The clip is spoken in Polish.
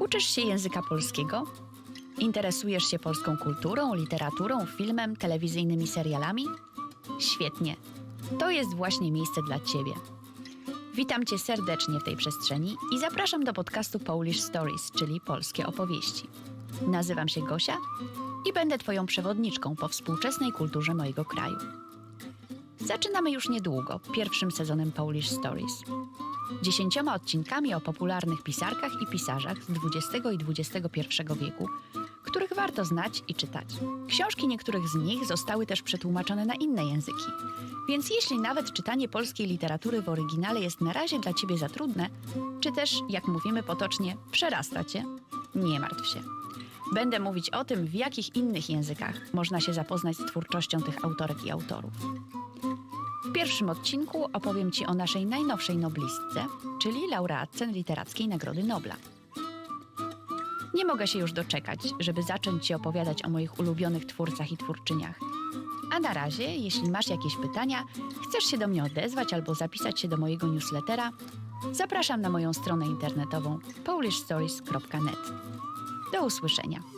Uczysz się języka polskiego? Interesujesz się polską kulturą, literaturą, filmem, telewizyjnymi serialami? Świetnie. To jest właśnie miejsce dla Ciebie. Witam Cię serdecznie w tej przestrzeni i zapraszam do podcastu Polish Stories, czyli polskie opowieści. Nazywam się Gosia i będę Twoją przewodniczką po współczesnej kulturze mojego kraju. Zaczynamy już niedługo, pierwszym sezonem Polish Stories. Dziesięcioma odcinkami o popularnych pisarkach i pisarzach z XX i XXI wieku, których warto znać i czytać. Książki niektórych z nich zostały też przetłumaczone na inne języki, więc jeśli nawet czytanie polskiej literatury w oryginale jest na razie dla Ciebie za trudne, czy też, jak mówimy potocznie, przerasta Cię, nie martw się. Będę mówić o tym, w jakich innych językach można się zapoznać z twórczością tych autorek i autorów. Pierwszym odcinku opowiem Ci o naszej najnowszej noblistce, czyli laureatce Literackiej Nagrody Nobla. Nie mogę się już doczekać, żeby zacząć Ci opowiadać o moich ulubionych twórcach i twórczyniach. A na razie, jeśli masz jakieś pytania, chcesz się do mnie odezwać albo zapisać się do mojego newslettera, zapraszam na moją stronę internetową polishstories.net. Do usłyszenia.